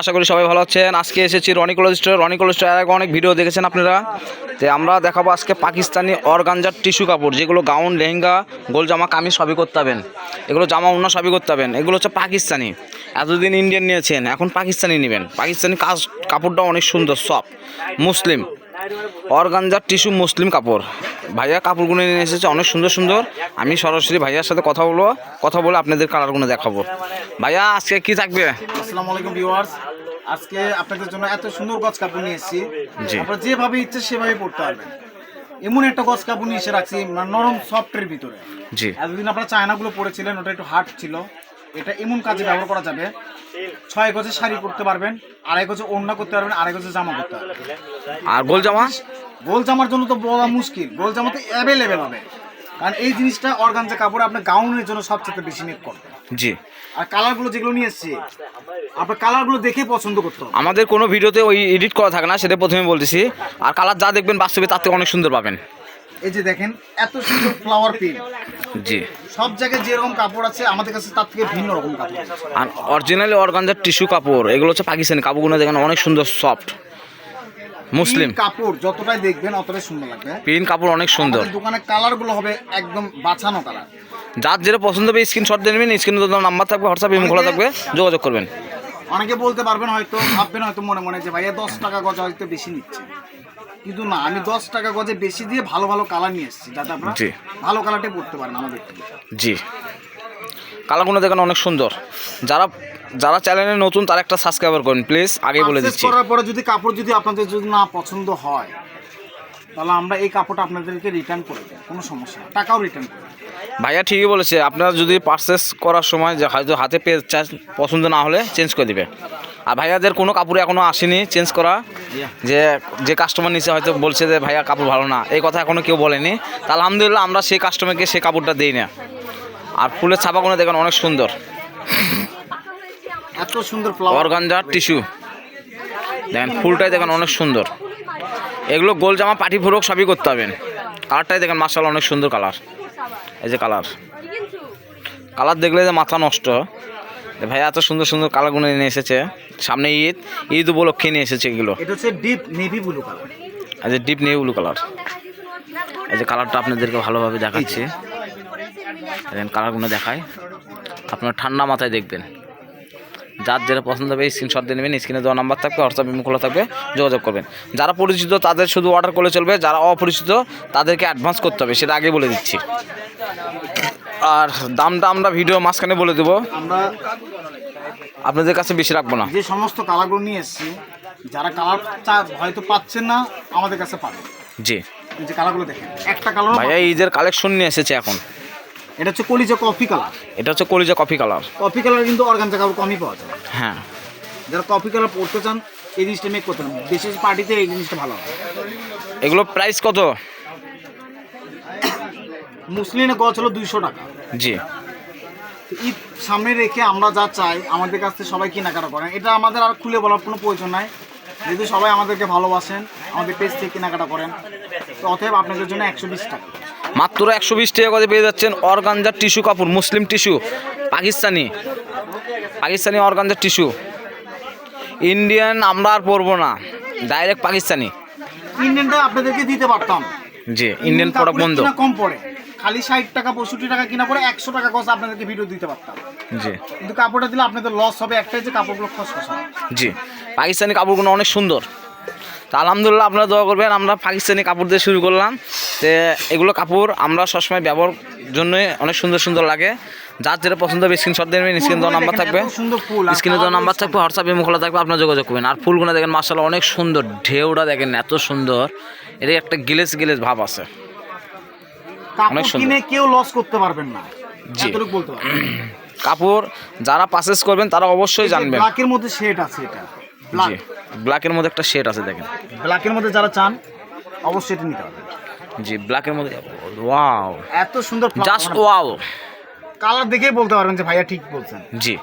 আশা করি সবাই ভালো আছেন। আজকে এসেছি Roni college store Roni college store আগে অনেক ভিডিও দেখেছেন আপনারা? তো আমরা দেখাবো আজকে পাকিস্তানি অর্গানজার টিস্যু কাপড়, যেগুলো গাউন, লেহেঙ্গা, গোল জামা, কামিজ সবই করতে হবেন এগুলো জামা অন্য সবই করতে হবেন এগুলো হচ্ছে পাকিস্তানি। এতদিন ইন্ডিয়ান নিয়েছেন, এখন পাকিস্তানি নেবেন। পাকিস্তানি কাজ কাপড়টা অনেক সুন্দর সব মুসলিম। অর্গানজার টিস্যু মুসলিম কাপড়। ভাইয়া কাপড়গুলো নিয়ে এসেছে অনেক সুন্দর সুন্দর। আমি সরাসরি ভাইয়ার সাথে কথা বলব কথা বলে আপনাদের কালারগুলো দেখাবো। ভাইয়া আজকে কি থাকবে? আসসালামু আলাইকুম ভিউয়ার্স। আজকে আপনাদের জন্য এত সুন্দর গছ কাপড় নিয়ে এসেছি। আপনারা যেভাবে ইচ্ছে সেভাবে পড়তে পারবেন। এমন একটা গছ কাপড় নিয়ে এসে রাখছি মানে নরম সফটের ভিতরে। জি। এতদিন আপনারা চায়নাগুলো পরেছিলেন ওটা একটু হার্ড ছিল। এটা এমন কাজে ব্যবহার করা যাবে ছয় গজে শাড়ি করতে পারবেন আড়াই গজে ওড়না করতে পারবেন আড়াই গজে জামা করতে পারবেন। আর গোল জামা? গোল জামার জন্য তো বলা মুশকিল গোল জামা তো অ্যাভেলেবেল হবে। কারণ এই জিনিসটা অর্গানজা কাপড় আপনার গাউনের জন্য সবচেয়ে বেশি মেক করবে। জি। আর কালারগুলো যেগুলো নিয়ে এসেছি আপনার কালারগুলো দেখে পছন্দ করতে হবে। আমাদের কোনো ভিডিওতে ওই এডিট করা থাকে না সেটা প্রথমে বলতেছি। আর কালার যা দেখবেন বাস্তবে তার থেকে অনেক সুন্দর পাবেন। এই যে দেখেন এত সুন্দর ফ্লাওয়ার প্রিন্ট জি। সব জায়গায় যেরকম কাপড় আছে আমাদের কাছে তার থেকে ভিন্ন রকম কাপড়। আর অরিজিনালি অর্গানজার টিস্যু কাপড় এগুলো হচ্ছে পাকিস্তানি কাপড়গুলো দেখেন অনেক সুন্দর সফট মুসলিম। কাপড় যতটাই দেখবেন অতটাই সুন্দর লাগবে। প্রিন্ট কাপড় অনেক সুন্দর। দোকানের কালারগুলো হবে একদম বাছানো কালার যার যেটা পছন্দ হবে স্ক্রিনশট দিয়ে নেবেন স্ক্রিনে তো নাম্বার থাকবে হোয়াটসঅ্যাপ ইমো খোলা থাকবে যোগাযোগ করবেন। অনেকে বলতে পারবেন হয়তো ভাববেন হয়তো মনে মনে যে ভাইয়া দশ টাকা গজ হয়তো বেশি নিচ্ছে। কিন্তু না আমি দশ টাকা গজে বেশি দিয়ে ভালো ভালো কালার নিয়ে এসেছি যাতে আপনারা জি। ভালো কালারটাই পড়তে পারেন আমাদের থেকে। জি। কালারগুলো দেখেন অনেক সুন্দর। যারা যারা চ্যানেলে নতুন তারা একটা সাবস্ক্রাইবার করেন প্লিজ আগে বলে দিচ্ছি। করার পরে যদি কাপড় যদি আপনাদের যদি না পছন্দ হয় তাহলে আমরা এই কাপড়টা আপনাদেরকে রিটার্ন করে দেবো কোনো সমস্যা টাকাও রিটার্ন করে দেবো। ভাইয়া ঠিকই বলেছে আপনারা যদি পারচেস করার সময় যে হয়তো হাতে পেয়ে চান পছন্দ না হলে চেঞ্জ করে দিবে। আর ভাইয়াদের কোনো কাপড় এখনও আসেনি চেঞ্জ করা। যে যে কাস্টমার নিচে হয়তো বলছে যে ভাইয়া কাপড় ভালো না। এই কথা এখনও কেউ বলেনি। তা আলহামদুলিল্লাহ আমরা সেই কাস্টমারকে সেই কাপড়টা দিই না। আর ফুলের ছাপাগুলো দেখেন অনেক সুন্দর। এত সুন্দর ফ্লাওয়ার অর্গানজার টিস্যু। দেখেন ফুলটাই দেখেন অনেক সুন্দর। এগুলো গোল জামা পাটি ফুরক সবই করতে হবেন কালারটাই দেখেন মার্শাল অনেক সুন্দর কালার। এই যে কালার। কালার দেখলে যে মাথা নষ্ট। এ ভাই এত সুন্দর সুন্দর কালারগুলো নিয়ে এসেছে। সামনে ঈদ ঈদ উপলক্ষে নিয়ে এসেছে এগুলো। এটা হচ্ছে ডিপ নেভি ব্লু কালার এই যে ডিপ ব্লু কালার এই যে কালারটা আপনাদেরকে ভালোভাবে দেখাচ্ছি। দেখেন কালারগুলো দেখায় আপনার ঠান্ডা মাথায় দেখবেন। যার যেটা পছন্দ হবে স্ক্রিনশট দিয়ে নেবেন স্ক্রিনে দেওয়া নাম্বার থাকবে হোয়াটসঅ্যাপ খোলা থাকবে যোগাযোগ করবেন। যারা পরিচিত তাদের শুধু অর্ডার করলে চলবে যারা অপরিচিত তাদেরকে অ্যাডভান্স করতে হবে সেটা আগে বলে দিচ্ছি। আর দামটা আমরা ভিডিও মাঝখানে বলে দেবো। আমরা আপনাদের কাছে বেশি রাখব না। যে সমস্ত কালারগুলো নিয়ে এসেছি যারা কালার হয়তো পাচ্ছেন না আমাদের কাছে পাবেন। জি। যে কালারগুলো দেখেন একটা কালার ভাইয়া ঈদের কালেকশন নিয়ে এসেছে এখন। এটা হচ্ছে কলিজা কফি কালার। এটা হচ্ছে কলিজা কফি কালার। কফি কালার কিন্তু অর্গানজা কাপড় কমই পাওয়া যায়। হ্যাঁ। যারা কফি কালার পড়তে চান এই জিনিসটা মেক করতে পারেন। বিশেষ পার্টিতে এই জিনিসটা ভালো হবে। এগুলো প্রাইস কত? মুসলিনের গছ হলো দুইশো টাকা। জি। ঈদ সামনে রেখে আমরা যা চাই আমাদের কাছ থেকে সবাই কেনাকাটা করেন। এটা আমাদের আর খুলে বলার কোনো প্রয়োজন নাই। যেহেতু সবাই আমাদেরকে ভালোবাসেন আমাদের পেজ থেকে কেনাকাটা করেন। তো অতএব আপনাদের জন্য একশো বিশ টাকা। মাত্র একশো বিশ টাকা করে পেয়ে যাচ্ছেন অর্গানজার টিস্যু কাপড় মুসলিম টিস্যু পাকিস্তানি। পাকিস্তানি অর্গানজার টিস্যু। ইন্ডিয়ান আমরা আর পরবো না ডাইরেক্ট পাকিস্তানি। ইন্ডিয়ানটা আপনাদেরকে দিতে পারতাম। জি ইন্ডিয়ান প্রোডাক্ট বন্ধ। কম পড়ে। খালি ষাট টাকা পঁয়ষট্টি টাকা কিনা পরে একশো টাকা কষ্ট আপনাদেরকে ভিডিও দিতে পারতাম। জি। কিন্তু কাপড়টা দিলে আপনাদের লস হবে একটাই যে কাপড়গুলো খসখসা জি। পাকিস্তানি কাপড়গুলো অনেক সুন্দর। তা আলহামদুলিল্লাহ আপনারা দোয়া করবেন আমরা পাকিস্তানি কাপড় দিয়ে শুরু করলাম। তো এগুলো কাপড় আমরা সবসময় ব্যবহার জন্য অনেক সুন্দর সুন্দর লাগে। যার যেটা পছন্দ হবে স্ক্রিনশট দিয়ে নেবেন স্ক্রিনে দেওয়া নাম্বার থাকবে। স্ক্রিনে দেওয়া নাম্বার থাকবে হোয়াটসঅ্যাপ ইমো খোলা থাকবে আপনার যোগাযোগ করবেন। আর ফুলগুলো দেখেন মার্শাল্লাহ অনেক সুন্দর ঢেউটা দেখেন এত সুন্দর। এটা একটা গিলেস গিলেস ভাব আছে। কাপড়। কিনে কেউ লস করতে পারবেন না। এতটুকু বলতে পারবেন কাপড় যারা পারচেস করবেন তারা অবশ্যই জানবেন। ব্ল্যাকের মধ্যে শেড আছে এটা। ব্ল্যাক ব্ল্যাকের মধ্যে একটা শেড আছে দেখেন। ব্ল্যাকের মধ্যে যারা চান অবশ্যই এটা নিতে পারবেন। জি ব্ল্যাকের মধ্যে ওয়াও এত সুন্দর জাস্ট ওয়াও কালার দেখেই বলতে পারবেন যে ভাইয়া ঠিক বলছেন। জি।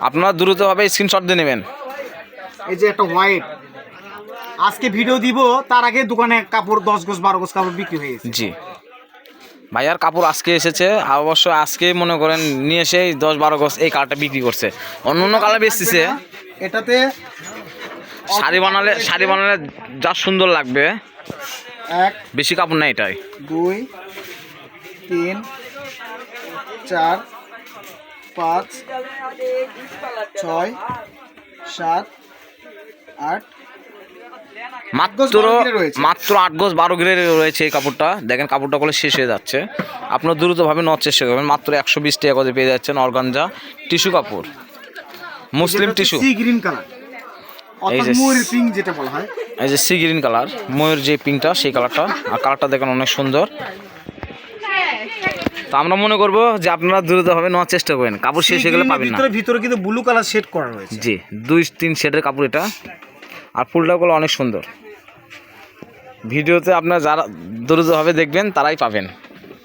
আপনারা দ্রুতভাবে স্ক্রিনশট দিয়ে নেবেন। এই যে একটা হোয়াইট আজকে ভিডিও দিব তার আগে দোকানে কাপড় দশ গোছ বারো গোছ কাপড় বিক্রি হয়ে গেছে। জি। ভাইয়ার কাপড় আজকে এসেছে অবশ্য আজকে মনে করেন নিয়ে এসে দশ বারো গজ এই কালারটা বিক্রি করছে। অন্য অন্য কালার বেচতেছে। এটাতে শাড়ি বানালে শাড়ি বানালে যা সুন্দর লাগবে। এক বেশি কাপড় নাই এটাই। দুই তিন চার পাঁচ ছয় সাত আট মাত্র গজ। মাত্র আট গজ বারো গ্রেড রয়েছে এই কাপড়টা। দেখেন কাপড়টা করলে শেষ হয়ে যাচ্ছে। আপনার দ্রুতভাবে নেওয়ার চেষ্টা করবেন। মাত্র একশো বিশ টাকা করে পেয়ে যাচ্ছেন অর্গানজা টিস্যু কাপড়। মুসলিম টিস্যু। গ্রিন কালার অর্থাৎ যে- পিঙ্ক যেটা বলা হয়। এই যে সি গ্রিন কালার ময়ূর যে পিঙ্কটা সেই কালারটা আর কালারটা দেখেন অনেক সুন্দর। তো আমরা মনে করব যে আপনারা দ্রুতভাবে নেওয়ার চেষ্টা করবেন। কাপড় শেষ হয়ে গেলে পাবেন না। ভিতরে ভিতরে কিন্তু ব্লু কালার শেড করা রয়েছে। জি দুই তিন শেডের কাপড় এটা। আর ফুলটাগুলো অনেক সুন্দর। ভিডিওতে আপনারা যারা দ্রুতভাবে দেখবেন তারাই পাবেন।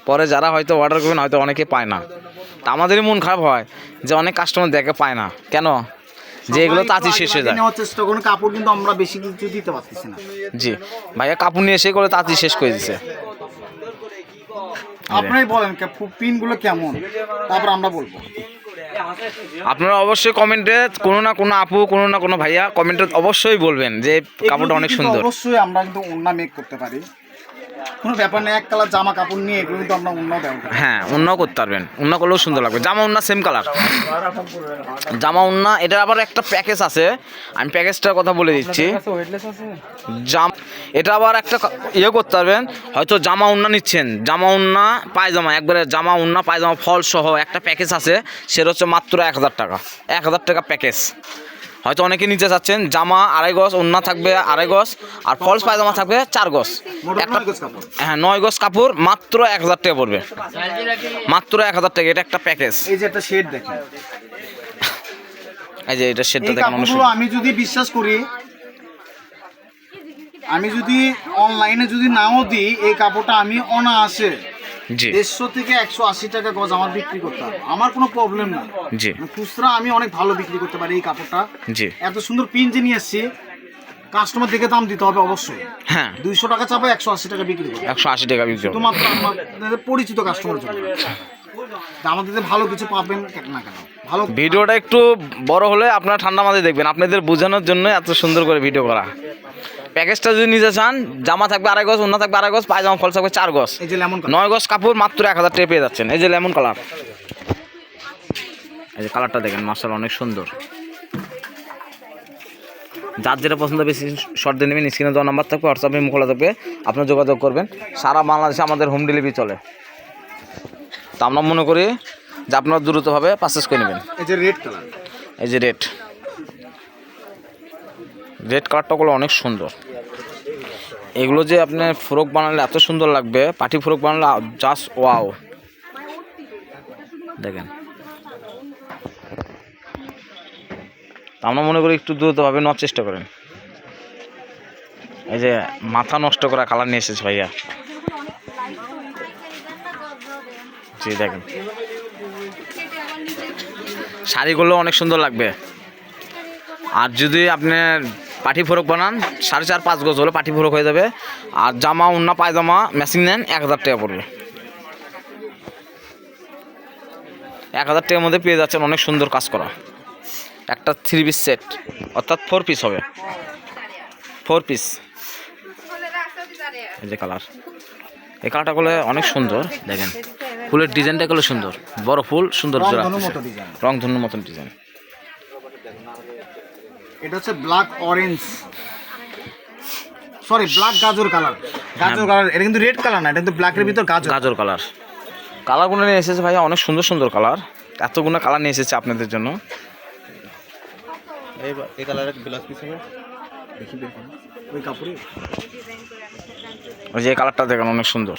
পরে যারা হয়তো অর্ডার করবেন হয়তো অনেকে পায় না। তা আমাদেরই মন খারাপ হয় যে অনেক কাস্টমার দেখে পায় না। কেন? যে এগুলো তাঁতি শেষ হয়ে যায়। চেষ্টা করুন কাপড় কিন্তু আমরা বেশি কিছু দিতে পারতেছি না। জি। ভাইয়া কাপড় নিয়ে এসে করে তাঁতি শেষ করে দিছে। আপনারাই বলেন পিনগুলো কেমন? তারপর আমরা বলব। আপনারা অবশ্যই কমেন্টে কোনো না কোনো আপু কোনো না কোনো ভাইয়া কমেন্টে অবশ্যই বলবেন যে কাপড়টা অনেক সুন্দর। অবশ্যই আমরা কিন্তু অন্য মেক করতে পারি। কোনো ব্যাপার নেই এক কালার জামা কাপড় নিয়ে এগুলো কিন্তু আমরা অন্য দেওয়া হ্যাঁ উন্না করতে পারবেন। উন্না করলেও সুন্দর লাগবে। জামা উন্না সেম কালার জামা উন্না এটার আবার একটা প্যাকেজ আছে। আমি প্যাকেজটার কথা বলে দিচ্ছি। জাম এটা আবার একটা ইয়ে করতে পারবেন। হয়তো জামা উন্না নিচ্ছেন। জামা উন্না পায়জামা। একবারে জামা উন্না পায়জামা ফল সহ একটা প্যাকেজ আছে। সেটা হচ্ছে মাত্র এক হাজার টাকা। এক হাজার টাকা প্যাকেজ হয়তো অনেকে নিতে চাচ্ছেন জামা আড়াই গজ উন্না থাকবে আড়াই গজ আর ফলস পায়জামা থাকবে চার গজ। একটা হ্যাঁ নয় গজ কাপড় মাত্র এক হাজার টাকা পড়বে। মাত্র এক হাজার টাকা এটা একটা প্যাকেজ এই যে একটা শেড দেখেন। এই যে এটা এই দেখেন। আমি যদি বিশ্বাস করি আমি যদি অনলাইনে যদি নাও দিই এই কাপড়টা আমি অনায়াসে দেড়শো থেকে একশো আশি টাকা গজ আমার বিক্রি করতে হবে। আমার কোনো প্রবলেম নাই। জি। খুচরা আমি অনেক ভালো বিক্রি করতে পারি এই কাপড়টা। জি। এত সুন্দর পিন যে নিয়ে এসছি কাস্টমার দেখে দাম দিতে হবে অবশ্যই। হ্যাঁ। দুইশো টাকা চাপে একশো আশি টাকা বিক্রি করবে একশো আশি টাকা বিক্রি আমাদের পরিচিত কাস্টমার জন্য। আমাদের ভালো কিছু পাবেন না কেন? ভালো ভিডিওটা একটু বড় হলে আপনারা ঠান্ডা মাথায় দেখবেন। আপনাদের বোঝানোর জন্য এত সুন্দর করে ভিডিও করা। প্যাকেজটা যদি নিতে চান জামা থাকবে আড়াই গজ অন্য থাকবে আড়াই গজ পায়জামা ফল থাকবে চার গজ। এই যে লেমন নয় গজ কাপড় মাত্র এক হাজার টাকা পেয়ে যাচ্ছেন। এই যে লেমন কালার। এই যে কালারটা দেখেন মার্শাল অনেক সুন্দর। যার যেটা পছন্দ বেশি শর্ট দিয়ে নেবেন স্ক্রিনে দেওয়া নাম্বার থাকবে হোয়াটসঅ্যাপে খোলা থাকবে আপনার যোগাযোগ করবেন। সারা বাংলাদেশে আমাদের হোম ডেলিভারি চলে। তা আমরা মনে করি যে আপনারা দ্রুতভাবে পারচেস করে নেবেন। এই যে রেড কালার এই যে রেড রেড কালারটাগুলো অনেক সুন্দর। এগুলো যে আপনার ফ্রক বানালে এত সুন্দর লাগবে, পাটি ফ্রক বানালে জাস্ট ওয়াও দেখেন। আমরা মনে করি একটু দ্রুতভাবে নেওয়ার চেষ্টা করেন। এই যে মাথা নষ্ট করা কালার নিয়ে এসেছে ভাইয়া। জি, দেখেন। শাড়িগুলো অনেক সুন্দর লাগবে। আর যদি আপনি পাটি ফোরক বানান সাড়ে চার পাঁচ গজ হলে পাটি ফোরক হয়ে যাবে। আর জামা উন্না পায়জামা মেশিন নেন এক হাজার টাকা পড়বে। এক হাজার টাকার মধ্যে পেয়ে যাচ্ছেন অনেক সুন্দর কাজ করা। একটা থ্রি পিস সেট অর্থাৎ ফোর পিস হবে। ফোর পিস এই যে কালার এই কালারটা করলে অনেক সুন্দর দেখেন। ফুলের ডিজাইনটা করলে সুন্দর। বড় ফুল সুন্দর রংধনুর মতন ডিজাইন এটা হচ্ছে ব্ল্যাক অরেঞ্জ সরি ব্ল্যাক গাজর কালার গাজর কালার এটা কিন্তু রেড কালার না এটা কিন্তু ব্ল্যাকের ভিতর গাজর। গাজর কালার কালারগুলো নিয়ে এসেছে ভাইয়া অনেক সুন্দর সুন্দর কালার এতগুলো কালার নিয়ে এসেছে আপনাদের জন্য। এই কালারের ব্লাউজ পিস হবে। দেখি ওই কাপড়ে? ওই যে কালারটা দেখেন অনেক সুন্দর।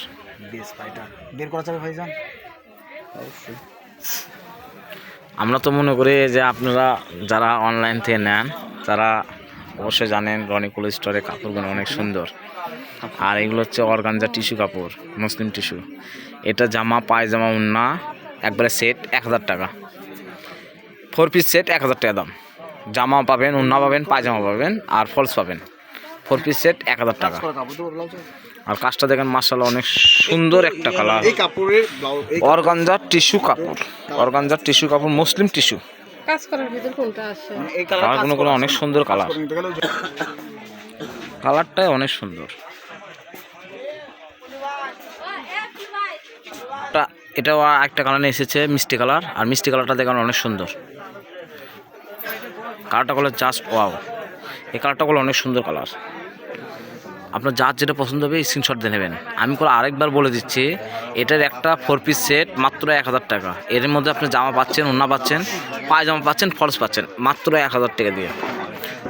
বেশ ভাইটা বের করা যাবে ভাইজান? আমরা তো মনে করি যে আপনারা যারা অনলাইন থেকে নেন তারা অবশ্যই জানেন রনি রনিকুল স্টোরের কাপড়গুলো অনেক সুন্দর। আর এগুলো হচ্ছে অর্গানজা টিস্যু কাপড় মুসলিম টিস্যু। এটা জামা পায়জামা উন্না একবারে সেট এক হাজার টাকা। ফোর পিস সেট এক হাজার টাকা দাম। জামা পাবেন উন্না পাবেন পায়জামা পাবেন আর ফলস পাবেন। ফোর পিস সেট এক হাজার টাকা। আর কাজটা দেখেন মার্শাল্লাহ অনেক সুন্দর একটা কালার অর্গানজার টিস্যু কাপড়। অর্গানজার টিস্যু কাপড় মুসলিম টিস্যু। কাজ করার ভিতর কোনটা আসে? এই কালার কালারগুলো কোনো অনেক সুন্দর কালার। কালারটাই অনেক সুন্দর। এটা- এটাও একটা কালার এসেছে মিষ্টি কালার। আর মিষ্টি কালারটা দেখেন অনেক সুন্দর। কালারটা করলে জাস্ট ওয়াও এই কালারটা করলে অনেক সুন্দর কালার। আপনার যার যেটা পছন্দ হবে স্ক্রিনশট দিয়ে নেবেন। আমি করে আরেকবার বলে দিচ্ছি, এটার একটা ফোর পিস সেট মাত্র এক হাজার টাকা। এর মধ্যে আপনি জামা পাচ্ছেন ওন্না পাচ্ছেন, পায়জামা পাচ্ছেন, ফলস পাচ্ছেন, মাত্র এক হাজার টাকা দিয়ে।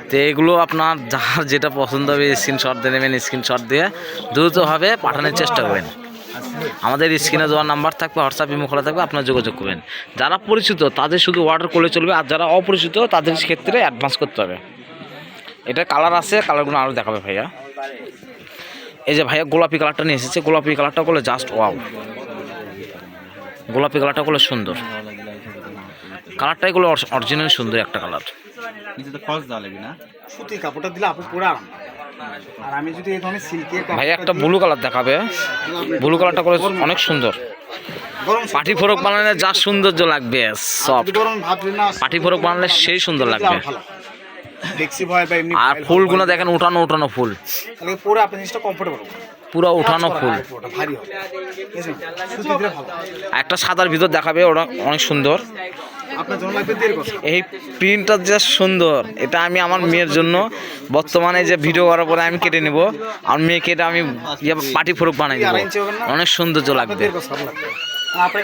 তো এগুলো আপনার যার যেটা পছন্দ হবে স্ক্রিনশট দিয়ে নেবেন স্ক্রিনশট দিয়ে দ্রুতভাবে পাঠানোর চেষ্টা করবেন। আমাদের স্ক্রিনে দেওয়ার নাম্বার থাকবে হোয়াটসঅ্যাপ ইমো খোলা থাকবে, আপনার যোগাযোগ করবেন। যারা পরিচিত, তাদের শুধু অর্ডার করলে চলবে, আর যারা অপরিচিত, তাদের ক্ষেত্রে অ্যাডভান্স করতে হবে। এটা কালার আছে কালারগুলো আরও দেখাবে ভাইয়া। এই যে ভাইয়া গোলাপি কালারটা নিয়ে এসেছে গোলাপি কালারটা করলে জাস্ট ওয়াও গোলাপি কালারটা করলে সুন্দর। কালারটাই গুলো অরিজিনাল সুন্দর একটা কালার। সুতি কাপড়টা দিলে আপু পরে আর আমি যদি এই ধরনের সিল্কের ভাইয়া একটা ব্লু কালার দেখাবে। ব্লু কালারটা করে অনেক সুন্দর। পাটি ফোরক বানালে যা সৌন্দর্য লাগবে সব পাটি ফোরক বানালে সেই সুন্দর লাগবে। দেখছি ভয় বা এমনি আর ফুলগুলো দেখেন উঠানো উঠানো ফুল। তাহলে পরে আপনি জিনিসটা কমফোর্টেবল পুরো উঠানো ফুল। ভারী হবে। একটা সাদার ভিতর দেখাবে ওটা অনেক সুন্দর। আপনার এই প্রিন্টটা যা সুন্দর এটা আমি আমার মেয়ের জন্য। বর্তমানে যে ভিডিও করার পরে আমি কেটে নেব। আর মেয়েকে এটা আমি ইয়ে পাটি ফোরক বানাই দেবো। অনেক সৌন্দর্য লাগবে। আপনার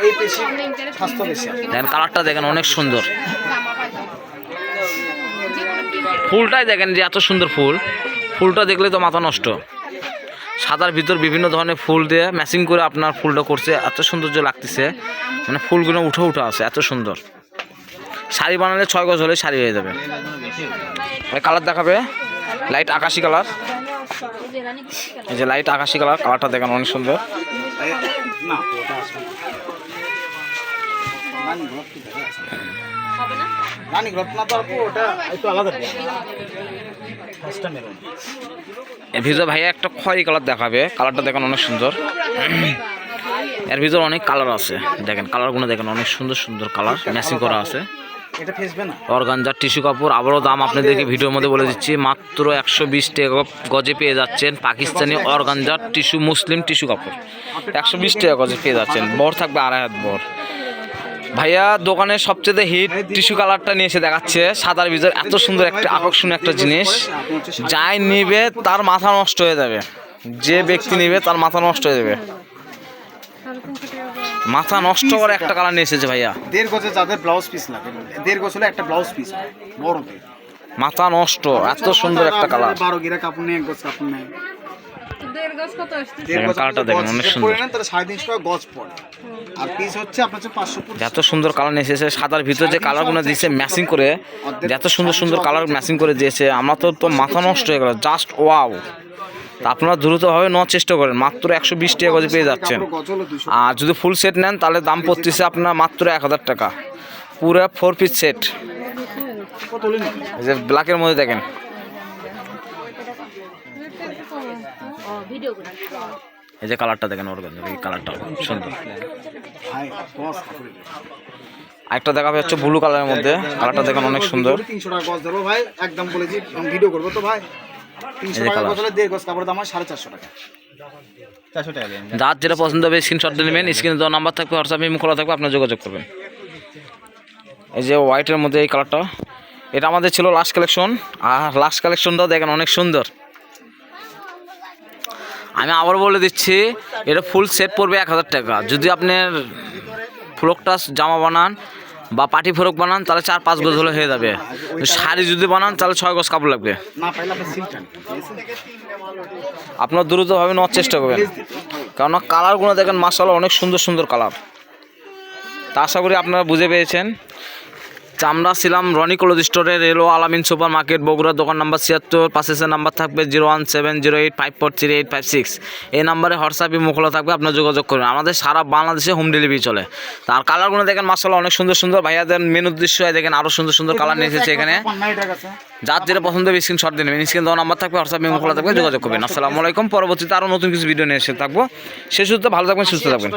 দেখেন কালারটা দেখেন অনেক সুন্দর। ফুলটাই দেখেন যে এত সুন্দর ফুল। ফুলটা দেখলে তো মাথা নষ্ট। সাদার ভিতর বিভিন্ন ধরনের ফুল দিয়ে ম্যাচিং করে আপনার ফুলটা করছে, এত সৌন্দর্য লাগতেছে। মানে ফুলগুলো উঠে উঠে আছে, এত সুন্দর। শাড়ি বানালে ছয় গজ হলে শাড়ি হয়ে যাবে। কালার দেখাবে। লাইট আকাশি কালার। এই যে লাইট আকাশি কালার, কালারটা দেখেন অনেক সুন্দর। রানী? রানী গোলাপ তো আপু ওটা একটু আলাদা ভিতরে ভাইয়া একটা খয়েরি কালার দেখাবে কালারটা দেখেন অনেক সুন্দর। এর ভিতরে অনেক কালার আছে। দেখেন কালারগুলো দেখেন অনেক সুন্দর সুন্দর কালার ম্যাচিং করা আছে। এটা ফেসবে না? অর্গানজার টিস্যু কাপড় আবারও দাম আপনাদেরকে ভিডিওর মধ্যে বলে দিচ্ছি মাত্র একশো বিশ টাকা গজে পেয়ে যাচ্ছেন পাকিস্তানি অর্গানজার টিস্যু মুসলিম টিস্যু কাপড়। একশো বিশ টাকা গজে পেয়ে যাচ্ছেন। বর থাকবে আড়াই হাত বর। ভাইয়া দোকানের সবচেয়ে হিট টিস্যু কালারটা নিয়ে এসে দেখাচ্ছে সাদার ভিতর এত সুন্দর একটা আকর্ষণীয় একটা জিনিস যাই নিবে তার মাথা নষ্ট হয়ে যাবে। যে ব্যক্তি নিবে তার মাথা নষ্ট হয়ে যাবে। মাথা নষ্ট করে একটা কালার নিয়ে এসেছে ভাইয়া। দেড় গজে যাদের ব্লাউজ পিস লাগে দেড় গজ হলে একটা ব্লাউজ পিস বড়তে মাথা নষ্ট এত সুন্দর একটা কালার বারো গিরা কাপড় নেই এক গজ কাপড় নেই। অনেক সুন্দর। কালার নিয়ে এসেছে সাদার ভিতরে যে কালারগুলো দিয়েছে ম্যাচিং করে এত সুন্দর সুন্দর কালার ম্যাচিং করে দিয়েছে আমরা তো তো মাথা নষ্ট হয়ে গেল জাস্ট ওয়াও তা আপনারা দ্রুতভাবে নেওয়ার চেষ্টা করেন মাত্র একশো বিশ টাকা করে পেয়ে যাচ্ছেন। আর যদি ফুল সেট নেন তাহলে দাম পড়তেছে আপনার মাত্র এক হাজার টাকা। পুরো ফোর পিস সেট যে ব্ল্যাকের মধ্যে দেখেন এই যে কালারটা দেখেন ওর এই কালারটা সুন্দর। কাপড় দেখাবে হচ্ছে ব্লু কালারের মধ্যে কালারটা দেখেন অনেক সুন্দর। তিনশো টাকা গজ দেবো ভাই একদম বলেছি ভিডিও করব তো ভাই। তিনশো টাকা। গজ হলে দেড় গজ কাপড় দাম হয় সাড়ে চারশো টাকা। যার যেটা পছন্দ হবে স্ক্রিনশট দিয়ে নেবেন স্ক্রিনে দেওয়া নাম্বার থাকবে হোয়াটসঅ্যাপে ইমো খোলা থাকবে আপনার যোগাযোগ করবেন। এই যে হোয়াইটের মধ্যে এই কালারটা এটা আমাদের ছিল লাস্ট কালেকশন আর লাস্ট কালেকশনটাও দেখেন অনেক সুন্দর। আমি আবার বলে দিচ্ছি এটা ফুল সেট পড়বে এক হাজার টাকা। যদি আপনার ফ্রকটা জামা বানান বা পাটি ফ্রক বানান তাহলে চার পাঁচ গজ হলে হয়ে যাবে। শাড়ি যদি বানান তাহলে ছয় গজ কাপড় লাগবে? আপনার দ্রুতভাবে নেওয়ার চেষ্টা করবেন। কেননা কালারগুলো দেখেন মাসাল্লাহ অনেক সুন্দর সুন্দর কালার তা আশা করি আপনারা বুঝে পেয়েছেন। আমরা ছিলাম রনি ক্লোজ স্টোরের রেলো আলামিন সুপার মার্কেট বগুড়া, দোকান নাম্বার ছিয়াত্তর, পাশের নাম্বার থাকবে zero one seven zero eight five four three eight five six. এই নাম্বারে হোয়াটসঅ্যাপে মুখলা থাকবে, আপনার যোগাযোগ করবেন। আমাদের সারা বাংলাদেশে হোম ডেলিভারি চলে। তার কালারগুলো দেখেন মাসাল্লাহ অনেক সুন্দর সুন্দর। ভাইয়াদের মেন উদ্দেশ্য হয় দেখেন আরও সুন্দর সুন্দর কালার নিয়ে এসেছে এখানে। যার যেটা পছন্দ হবে স্ক্রিন শট দিন স্ক্রিন দেওয়া নাম্বার থাকবে, হোয়াটসঅ্যাপে মুখলা থাকবে, যোগাযোগ করবেন। আসসালামু আলাইকুম, পরবর্তীতে আরও নতুন কিছু ভিডিও নিয়ে এসে থাকব। সে সুস্থ ভালো থাকবেন, সুস্থ থাকবেন।